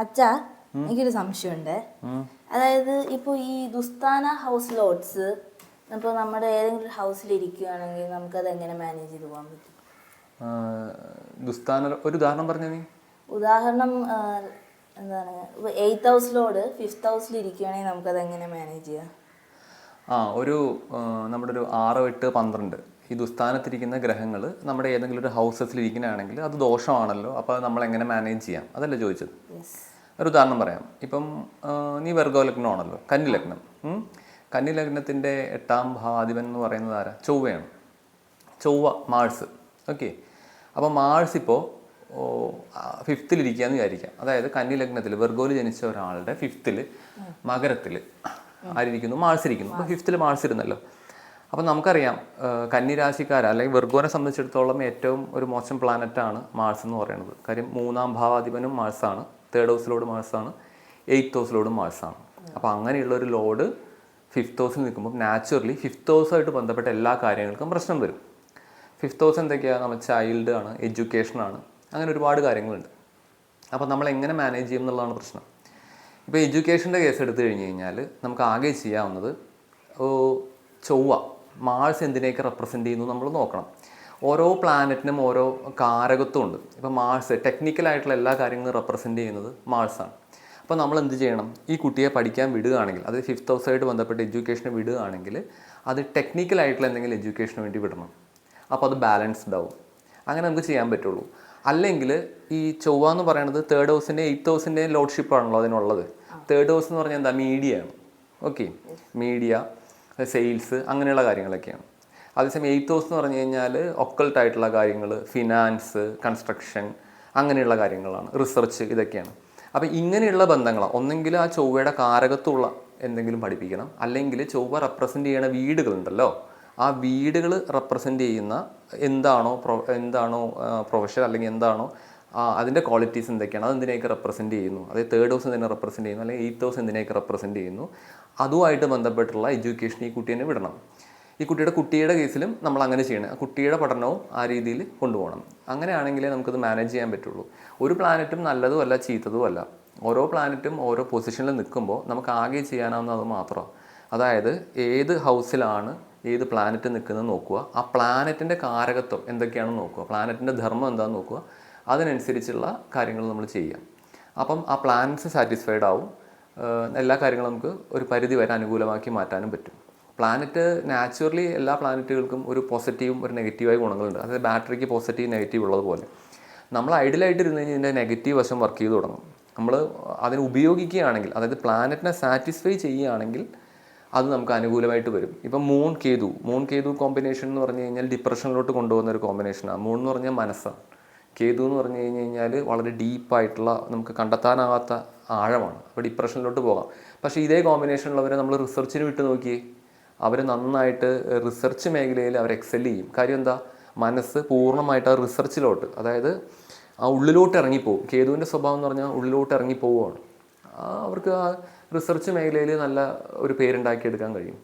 അച്ഛാ എനിക്കൊരു സംശയമുണ്ട്. അതായത് ഇപ്പോൾ ഈ ദുസ്ഥാന ഹൗസ് ലോഡ്സ് ഇപ്പോൾ നമ്മുടെ ഏതെങ്കിലും ഹൗസിൽ ഇരിക്കുകയാണെങ്കിൽ നമുക്ക് നമുക്കത് എങ്ങനെ മാനേജ് ചെയ്ത് പോകാൻ പറ്റും? ദുസ്ഥാന ഒരു ഉദാഹരണം പറഞ്ഞ നീ? ഉദാഹരണം എന്താണ് എയ്ത്ത് ഹൗസിലോട് ഫിഫ്ത്ത് ഹൗസിൽ ഇരിക്കുകയാണെങ്കിൽ നമുക്കത് എങ്ങനെ മാനേജ് ചെയ്യാം? ആ ഒരു നമ്മുടെ ഒരു ആറ് എട്ട് പന്ത്രണ്ട്. ഈ ദുസ്ഥാനത്തിരിക്കുന്ന ഗ്രഹങ്ങൾ നമ്മുടെ ഏതെങ്കിലും ഒരു ഹൗസസിൽ ഇരിക്കുന്നതാണെങ്കിൽ അത് ദോഷമാണല്ലോ അപ്പോൾ നമ്മൾ എങ്ങനെ മാനേജ് ചെയ്യാം? അതല്ലേ ചോദിച്ചത്. ഒരു ഉദാഹരണം പറയാം. ഇപ്പം നീ വർഗോ ലഗ്നമാണല്ലോ കന്നി ലഗ്നം. കന്നി ലഗ്നത്തിന്റെ എട്ടാം ഭാധിപൻ എന്ന് പറയുന്നത് ആരാ? ചൊവ്വയാണ്. ചൊവ്വ മാഴ്സ് ഓക്കെ. അപ്പോൾ മാഴ്സ് ഇപ്പോൾ ഫിഫ്ത്തിലിരിക്കുകയെന്ന് വിചാരിക്കാം. അതായത് കന്നി ലഗ്നത്തിൽ വെർഗോയിൽ ജനിച്ച ഒരാളുടെ ഫിഫ്ത്തിൽ മകരത്തിൽ ആരിയ്ക്കുന്നു മാഴ്സ് ഇരിക്കുന്നു അപ്പോൾ ഫിഫ്ത്തിൽ മാഴ്സ് ഇരുന്നല്ലോ. അപ്പം നമുക്കറിയാം കന്നിരാശിക്കാർ കന്നി രാശിക്കാർ അല്ലെങ്കിൽ വെർഗോനെ സംബന്ധിച്ചിടത്തോളം ഏറ്റവും ഒരു മോശം പ്ലാനറ്റാണ് മാർസ് എന്ന് പറയുന്നത്. കാര്യം മൂന്നാം ഭാവാധിപനും മാഴ്സാണ് തേർഡ് ഹൗസിലോട് മാഴ്സാണ് എയ്ത്ത് ഹൗസിലോട് മാഴ്സാണ് അപ്പോൾ അങ്ങനെയുള്ള ഒരു ലോഡ് ഫിഫ്ത്ത് ഹൗസിൽ നിൽക്കുമ്പോൾ നാച്ചുറലി ഫിഫ്ത്ത് ഹൗസായിട്ട് ബന്ധപ്പെട്ട എല്ലാ കാര്യങ്ങൾക്കും പ്രശ്നം വരും. ഫിഫ്ത്ത് ഹൗസ് എന്തൊക്കെയാണ്? നമ്മൾ ചൈൽഡ് ആണ് എഡ്യൂക്കേഷൻ ആണ് അങ്ങനെ ഒരുപാട് കാര്യങ്ങളുണ്ട്. അപ്പോൾ നമ്മൾ എങ്ങനെ മാനേജ് ചെയ്യും എന്നുള്ളതാണ് പ്രശ്നം. ഇപ്പോൾ എഡ്യൂക്കേഷന്റെ കേസ് എടുത്തു കഴിഞ്ഞ് കഴിഞ്ഞാൽ നമുക്ക് ആകെ ചെയ്യാവുന്നത് ചൊവ്വ. മാഴ്സ് എന്തിനെയൊക്കെ റെപ്രസെന്റ് ചെയ്യുന്നു നമ്മൾ നോക്കണം. ഓരോ പ്ലാനറ്റിനും ഓരോ കാരകത്വം ഉണ്ട്. ഇപ്പോൾ മാഴ്സ് ടെക്നിക്കലായിട്ടുള്ള എല്ലാ കാര്യങ്ങളും റെപ്രസെന്റ് ചെയ്യുന്നത് മാഴ്സാണ് അപ്പോൾ നമ്മൾ എന്ത് ചെയ്യണം? ഈ കുട്ടിയെ പഠിക്കാൻ വിടുകയാണെങ്കിൽ അത് ഫിഫ്ത്ത് ഹൗസായിട്ട് ബന്ധപ്പെട്ട് എഡ്യൂക്കേഷന് വിടുകയാണെങ്കിൽ അത് ടെക്നിക്കലായിട്ടുള്ള എന്തെങ്കിലും എഡ്യൂക്കേഷന് വേണ്ടി വിടണം. അപ്പോൾ അത് ബാലൻസ്ഡ് ആവും. അങ്ങനെ നമുക്ക് ചെയ്യാൻ പറ്റുള്ളൂ. അല്ലെങ്കിൽ ഈ ചൊവ്വ എന്ന് പറയുന്നത് തേർഡ് ഹൗസിന്റെ എയ്ത്ത് ഹൗസിന്റെയും ലോഡ്ഷിപ്പാണല്ലോ അതിനുള്ളത്. തേർഡ് ഹൗസ് എന്ന് പറഞ്ഞാൽ എന്താ? മീഡിയ ആണ്. ഓക്കെ മീഡിയ സെയിൽസ് അങ്ങനെയുള്ള കാര്യങ്ങളൊക്കെയാണ്. അതേസമയം എയ്ത്ത് ഹൗസ് എന്ന് പറഞ്ഞു കഴിഞ്ഞാൽ ഒക്കൾട്ടായിട്ടുള്ള കാര്യങ്ങൾ ഫിനാൻസ് കൺസ്ട്രക്ഷൻ അങ്ങനെയുള്ള കാര്യങ്ങളാണ് റിസർച്ച് ഇതൊക്കെയാണ്. അപ്പോൾ ഇങ്ങനെയുള്ള ബന്ധങ്ങളാണ്. ഒന്നെങ്കിൽ ആ ചൊവ്വയുടെ കാരകത്തുള്ള എന്തെങ്കിലും പഠിപ്പിക്കണം. അല്ലെങ്കിൽ ചൊവ്വ റെപ്രസെന്റ് ചെയ്യണ വീടുകളുണ്ടല്ലോ. ആ വീടുകൾ റെപ്രസെന്റ് ചെയ്യുന്ന എന്താണോ പ്രൊ എന്താണോ പ്രൊഫഷൻ അല്ലെങ്കിൽ എന്താണോ അതിന്റെ ക്വാളിറ്റീസ് എന്തൊക്കെയാണ്? അത് എന്തിനേക്ക് റെപ്രസെന്റ് ചെയ്യുന്നു? അതായത് തേർഡ് ഹൗസ് എന്തിനെ റെപ്രസെന്റ് ചെയ്യുന്നു? അല്ലെങ്കിൽ എയ്ത്ത് ഹൗസ് എന്തിനേക്ക് റെപ്രസെന്റ് ചെയ്യുന്നു? അതുമായിട്ട് ബന്ധപ്പെട്ടുള്ള എഡ്യൂക്കേഷൻ ഈ കുട്ടീനെ വിടണം. ഈ കുട്ടിയുടെ കുട്ടിയുടെ കേസിലും നമ്മൾ അങ്ങനെ ചെയ്യണം. കുട്ടിയുടെ പഠനവും ആ രീതിയിൽ കൊണ്ടുപോകണം. അങ്ങനെയാണെങ്കിലേ നമുക്കത് മാനേജ് ചെയ്യാൻ പറ്റുള്ളൂ. ഒരു പ്ലാനറ്റും നല്ലതും അല്ല ചീത്തതും അല്ല. ഓരോ പ്ലാനറ്റും ഓരോ പൊസിഷനിൽ നിൽക്കുമ്പോൾ നമുക്ക് ആകെ ചെയ്യാനാവുന്നത് മാത്രമാണ് അതായത് ഏത് ഹൗസിലാണ് ഏത് പ്ലാനറ്റ് നിൽക്കുന്നത് നോക്കുക. ആ പ്ലാനറ്റിന്റെ കാരകത്വം എന്തൊക്കെയാണെന്ന് നോക്കുക. പ്ലാനറ്റിന്റെ ധർമ്മം എന്താണെന്ന് നോക്കുക. അതിനനുസരിച്ചുള്ള കാര്യങ്ങൾ നമ്മൾ ചെയ്യാം. അപ്പം ആ പ്ലാൻസ് സാറ്റിസ്ഫൈഡ് ആവും. എല്ലാ കാര്യങ്ങളും നമുക്ക് ഒരു പരിധി വരെ അനുകൂലമാക്കി മാറ്റാനും പറ്റും. പ്ലാനറ്റ് നാച്ചുറലി എല്ലാ പ്ലാനറ്റുകൾക്കും ഒരു പോസിറ്റീവും ഒരു നെഗറ്റീവായ ഗുണങ്ങളുണ്ട്. അതായത് ബാറ്ററിക്ക് പോസിറ്റീവ് നെഗറ്റീവ് ഉള്ളതുപോലെ നമ്മൾ ഐഡിയലായിട്ട് ഇരുന്ന് കഴിഞ്ഞാൽ ഇതിന്റെ നെഗറ്റീവ് വശം വർക്ക് ചെയ്ത് തുടങ്ങും. നമ്മൾ അതിനെ ഉപയോഗിക്കുകയാണെങ്കിൽ അതായത് പ്ലാനറ്റിനെ സാറ്റിസ്ഫൈ ചെയ്യുകയാണെങ്കിൽ അത് നമുക്ക് അനുകൂലമായിട്ട് വരും. ഇപ്പം moon Ketu. Moon Ketu combination എന്ന് പറഞ്ഞു കഴിഞ്ഞാൽ ഡിപ്രഷനിലോട്ട് കൊണ്ടുപോകുന്ന ഒരു കോമ്പിനേഷനാണ് മൂൺ എന്ന് പറഞ്ഞാൽ മനസ്സാണ്. കേതു എന്ന് പറഞ്ഞു കഴിഞ്ഞ് കഴിഞ്ഞാൽ വളരെ ഡീപ്പായിട്ടുള്ള നമുക്ക് കണ്ടെത്താനാവാത്ത ആഴമാണ്. അപ്പോൾ ഡിപ്രഷനിലോട്ട് പോകാം. പക്ഷേ ഇതേ കോമ്പിനേഷനിലുള്ളവരെ നമ്മൾ റിസർച്ചിന് വിട്ട് നോക്കിയേ. അവർ നന്നായിട്ട് റിസർച്ച് മേഖലയിൽ അവർ എക്സെൽ ചെയ്യും. കാര്യം എന്താ? മനസ്സ് പൂർണമായിട്ട് ആ റിസർച്ചിലോട്ട് അതായത് ആ ഉള്ളിലോട്ട് ഇറങ്ങിപ്പോവും. കേതുവിന്റെ സ്വഭാവം എന്ന് പറഞ്ഞാൽ ഉള്ളിലോട്ട് ഇറങ്ങിപ്പോവുകയാണ്. അവർക്ക് ആ റിസർച്ച് മേഖലയിൽ നല്ല ഒരു പേരുണ്ടാക്കിയെടുക്കാൻ കഴിയും.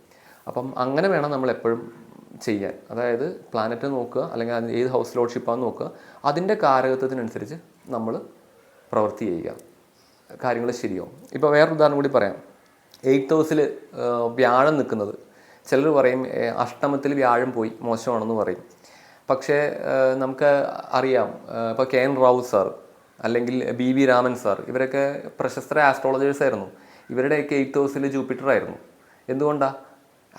അപ്പം അങ്ങനെ വേണം നമ്മൾ എപ്പോഴും ചെയ്യാൻ. അതായത് പ്ലാനറ്റ് നോക്കുക അല്ലെങ്കിൽ അത് ഏത് ഹൗസ് ലോഡ്ഷിപ്പാന്ന് നോക്കുക. അതിന്റെ കാരകത്വത്തിനനുസരിച്ച് നമ്മൾ പ്രവൃത്തി ചെയ്യുക. കാര്യങ്ങൾ ശരിയാവും. ഇപ്പോൾ വേറൊരു ഉദാഹരണം കൂടി പറയാം. എയ്ത്ത് ഹൗസിൽ വ്യാഴം നിൽക്കുന്നത്. ചിലർ പറയും അഷ്ടമത്തിൽ വ്യാഴം പോയി മോശമാണെന്ന് പറയും. പക്ഷേ നമുക്ക് അറിയാം ഇപ്പോൾ കെ എൻ റാവു സാർ അല്ലെങ്കിൽ ബി വി രാമൻ സാർ ഇവരൊക്കെ പ്രശസ്ത ആസ്ട്രോളജേഴ്സ് ആയിരുന്നു. ഇവരുടെയൊക്കെ എയ്ത്ത് ഹൗസിൽ ജൂപ്പിറ്റർ ആയിരുന്നു എന്തുകൊണ്ടാണ്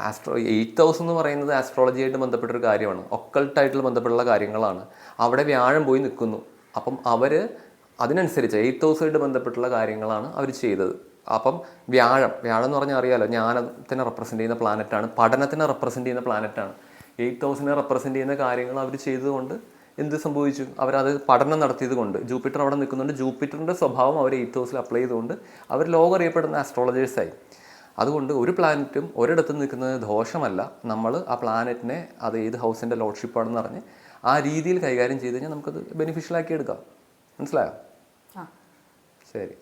ആസ്ട്രോ എയ്ത്ത് ഹൗസ് എന്ന് പറയുന്നത് ആസ്ട്രോളജിയായിട്ട് ബന്ധപ്പെട്ട ഒരു കാര്യമാണ്. ഒക്കൾട്ടായിട്ടുള്ള ബന്ധപ്പെട്ടുള്ള കാര്യങ്ങളാണ്. അവിടെ വ്യാഴം പോയി നിൽക്കുന്നു. അപ്പം അവർ അതിനനുസരിച്ച് എയ്ത്ത് ഹൗസുമായിട്ട് ബന്ധപ്പെട്ടുള്ള കാര്യങ്ങളാണ് അവർ ചെയ്തത്. അപ്പം വ്യാഴം വ്യാഴം എന്ന് പറഞ്ഞാൽ അറിയാലോ ജ്ഞാനത്തിനെ റെപ്രസെന്റ് ചെയ്യുന്ന പ്ലാനറ്റാണ് പഠനത്തിനെ റെപ്രസെന്റ് ചെയ്യുന്ന പ്ലാനറ്റാണ് എയ്ത്ത് ഹൗസിനെ റെപ്രസെന്റ് ചെയ്യുന്ന കാര്യങ്ങൾ അവർ ചെയ്തതുകൊണ്ട് എന്ത് സംഭവിച്ചു? അവരത് പഠനം നടത്തിയത് കൊണ്ട് ജൂപ്പിറ്റർ അവിടെ നിൽക്കുന്നുണ്ട്. ജൂപ്പിറ്ററിന്റെ സ്വഭാവം അവർ എയ്ത്ത് ഹൗസിൽ അപ്ലൈ ചെയ്തുകൊണ്ട് അവർ ലോകം അറിയപ്പെടുന്ന ആസ്ട്രോളജേഴ്സായി അതുകൊണ്ട് ഒരു പ്ലാനറ്റും ഒരിടത്ത് നിൽക്കുന്നത് ദോഷമല്ല. നമ്മൾ ആ പ്ലാനറ്റിനെ അത് ഏത് ഹൗസിന്റെ ലോഡ്ഷിപ്പാണെന്ന് പറഞ്ഞ് ആ രീതിയിൽ കൈകാര്യം ചെയ്ത് കഴിഞ്ഞാൽ നമുക്കത് ബെനിഫിഷ്യലാക്കി എടുക്കാം. മനസ്സിലായോ? ആ. ശരി.